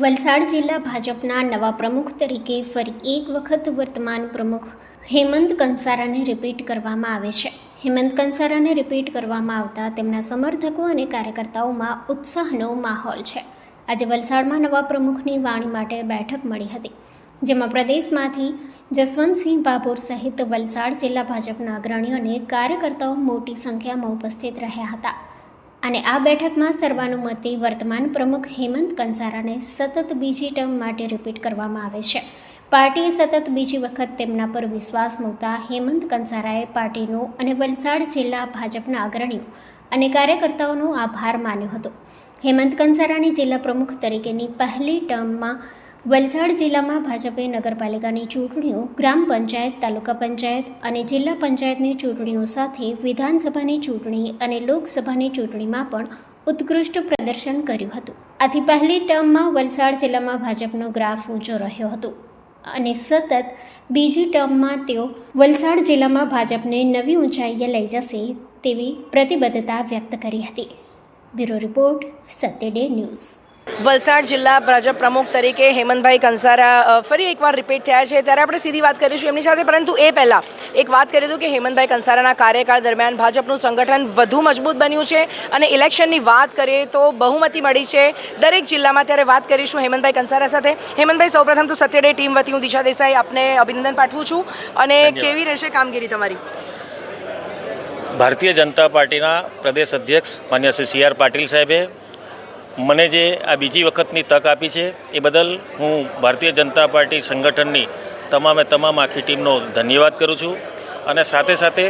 વલસાડ જિલ્લા ભાજપના નવા પ્રમુખ તરીકે ફરી એક વખત વર્તમાન પ્રમુખ હેમંત કંસારાને રિપીટ કરવામાં આવે છે. હેમંત કંસારાને રિપીટ કરવામાં આવતા તેમના સમર્થકો અને કાર્યકર્તાઓમાં ઉત્સાહનો માહોલ છે. આજે વલસાડમાં નવા પ્રમુખની વાણી માટે બેઠક મળી હતી, જેમાં પ્રદેશમાંથી જસવંતસિંહ બાબુર સહિત વલસાડ જિલ્લા ભાજપના અગ્રણીઓ અને કાર્યકર્તાઓ મોટી સંખ્યામાં ઉપસ્થિત રહ્યા હતા. અને આ બેઠકમાં સર્વાનુમતિ વર્તમાન પ્રમુખ હેમંત કંસારાને સતત બીજી ટર્મ માટે રિપીટ કરવામાં આવે છે. પાર્ટીએ સતત બીજી વખત તેમના પર વિશ્વાસ મૂકતા હેમંત કંસારાએ પાર્ટીનો અને વલસાડ જિલ્લા ભાજપના અગ્રણીઓ અને કાર્યકર્તાઓનો આભાર માન્યો હતો. હેમંત કંસારાની જિલ્લા પ્રમુખ તરીકેની પહેલી ટર્મમાં વલસાડ જિલ્લામાં ભાજપે નગરપાલિકાની ચૂંટણીઓ, ગ્રામ પંચાયત, તાલુકા પંચાયત અને જિલ્લા પંચાયતની ચૂંટણીઓ સાથે વિધાનસભાની ચૂંટણી અને લોકસભાની ચૂંટણીમાં પણ ઉત્કૃષ્ટ પ્રદર્શન કર્યું હતું. આથી પહેલી ટર્મમાં વલસાડ જિલ્લામાં ભાજપનો ગ્રાફ ઊંચો રહ્યો હતો અને સતત બીજી ટર્મમાં તેઓ વલસાડ જિલ્લામાં ભાજપને નવી ઊંચાઈએ લઈ જશે તેવી પ્રતિબદ્ધતા વ્યક્ત કરી હતી. Bureau report Satya day news. Valsad જિલ્લા ભાજપ પ્રમુખ તરીકે હેમંતભાઈ કંસારા ફરી એકવાર રિપીટ થયા છે. ત્યારે આપણે સીધી વાત કરીશું એમની સાથે. પરંતુ એ પહેલાં એક વાત કરી દઉં કે હેમંતભાઈ કંસારાના કાર્યકાળ દરમિયાન ભાજપનું સંગઠન વધુ મજબૂત બન્યું છે. અને ઇલેક્શનની વાત કરીએ તો બહુમતી મળી છે દરેક જિલ્લામાં. ત્યારે વાત કરીશું હેમંતભાઈ કંસારા સાથે. હેમંતભાઈ સૌપ્રથમ તો સત્યડે ટીમ વતી હું દિશા દેસાઈ આપને અભિનંદન પાઠવું છું. અને કેવી રહેશે કામગીરી તમારી? ભારતીય જનતા પાર્ટીના પ્રદેશ અધ્યક્ષ માન્ય શ્રી સી આર પાટીલ સાહેબે મને જે આ બીજી વખતની તક આપી છે, એ બદલ હું ભારતીય જનતા પાર્ટી સંગઠનની તમામે તમામ આખી ટીમનો ધન્યવાદ કરું છું. અને સાથે સાથે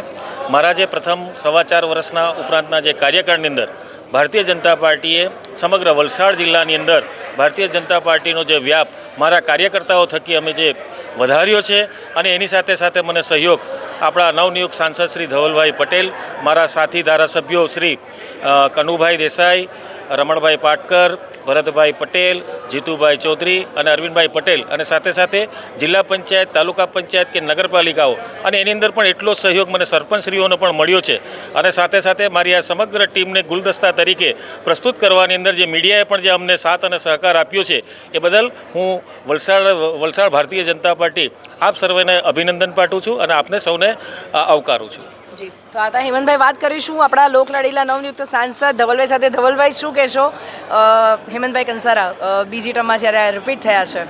મારા જે પ્રથમ સવા ચાર વર્ષના ઉપરાંતના જે કાર્યકાળની અંદર ભારતીય જનતા પાર્ટીએ સમગ્ર વલસાડ જિલ્લાની અંદર ભારતીય જનતા પાર્ટીનો જે વ્યાપ, મારા કાર્યકર્તાઓ થકી અમે જે વધાર્યો છે અને એની સાથે સાથે મને સહયોગ આપણા નવનિયુક્ત સાંસદ શ્રી ધવલભાઈ પટેલ, મારા સાથી ધારાસભ્યો શ્રી કનુભાઈ દેસાઈ રમણભાઈ પાટકર, ભરતભાઈ પટેલ, જીતુભાઈ ચૌધરી અને અરવિંદભાઈ પટેલ. અને સાથે સાથે જિલ્લા પંચાયત, તાલુકા પંચાયત કે નગરપાલિકાઓ. અને એની અંદર પણ એટલો સહયોગ મને સરપંચશ્રીઓનો પણ મળ્યો છે. અને સાથે સાથે મારી આ સમગ્ર ટીમને ગુલદસ્તા તરીકે પ્રસ્તુત કરવાની અંદર જે મીડિયાએ પણ જે અમને સાથ અને સહકાર આપ્યો છે, એ બદલ હું વલસાડ વલસાડ ભારતીય જનતા પાર્ટી આપ સર્વેને અભિનંદન પાઠવું છું અને આપને સૌને આવકારું છું. જી. તો આ હતા હેમંતભાઈ વાત કરીશું આપણા લોકલાડીલા નવનિયુક્ત સાંસદ ધવલભાઈ સાથે. ધવલભાઈ, શું કહેશો? હેમંતભાઈ કંસારા બીજી ટર્મમાં જ્યારે રિપીટ થયા છે.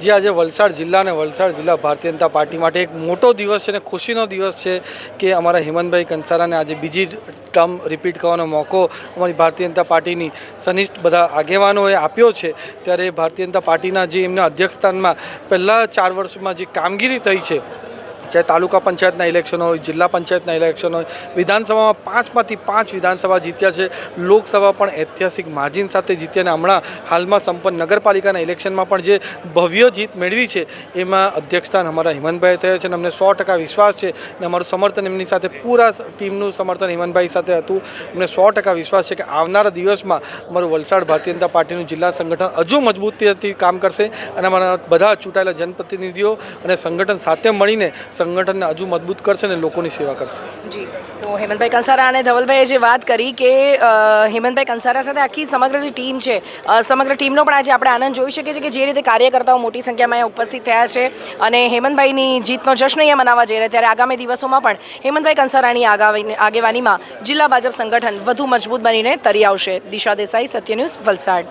જે, આજે વલસાડ જિલ્લા અને વલસાડ જિલ્લા ભારતીય જનતા પાર્ટી માટે એક મોટો દિવસ છે અને ખુશીનો દિવસ છે કે અમારા હેમંતભાઈ કંસારાને આજે બીજી ટર્મ રિપીટ કરવાનો મોકો અમારી ભારતીય જનતા પાર્ટીની સનિષ્ઠ બધા આગેવાનોએ આપ્યો છે. ત્યારે ભારતીય જનતા પાર્ટીના જે એમના અધ્યક્ષસ્થાનમાં પહેલાં ચાર વર્ષમાં જે કામગીરી થઈ છે ચાહે તાલુકા પંચાયતના ઇલેક્શન હોય, જિલ્લા પંચાયતના ઇલેક્શન હોય, વિધાનસભામાં પાંચમાંથી પાંચ વિધાનસભા જીત્યા છે. લોકસભા પણ ઐતિહાસિક માર્જિન સાથે જીત્યા અને હમણાં હાલમાં સંપન્ન નગરપાલિકાના ઇલેક્શનમાં પણ જે ભવ્ય જીત મેળવી છે, એમાં અધ્યક્ષસ્થાન અમારા હિમંતભાઈ થયા છે અને અમને સો ટકા વિશ્વાસ છે અને અમારું સમર્થન એમની સાથે, પૂરા ટીમનું સમર્થન હિમંતભાઈ સાથે હતું. અમને સો ટકા વિશ્વાસ છે કે આવનારા દિવસમાં અમારું વલસાડ ભારતીય જનતા પાર્ટીનું જિલ્લા સંગઠન હજુ મજબૂતીથી કામ કરશે અને અમારા બધા ચૂંટાયેલા જનપ્રતિનિધિઓ અને સંગઠન સાથે મળીને સંગઠનને હજુ મજબૂત કરશે અને લોકોની સેવા કરશે. જી, તો હેમંતભાઈ કંસારા અને ધવલભાઈએ જે વાત કરી કે હેમંતભાઈ કંસારા સાથે આખી સમગ્ર જે ટીમ છે સમગ્ર ટીમનો પણ આજે આપણે આનંદ જોઈ શકીએ છીએ કે જે રીતે કાર્યકર્તાઓ મોટી સંખ્યામાં ઉપસ્થિત થયા છે અને હેમંતભાઈની જીતનો જશ્ન અહીંયા મનાવવા જઈ રહ્યા ત્યારે આગામી દિવસોમાં પણ હેમંતભાઈ કંસારાની આગેવાનીમાં જિલ્લા ભાજપ સંગઠન વધુ મજબૂત બનીને તરી આવશે. દિશા દેસાઈ, સત્ય ન્યૂઝ, વલસાડ.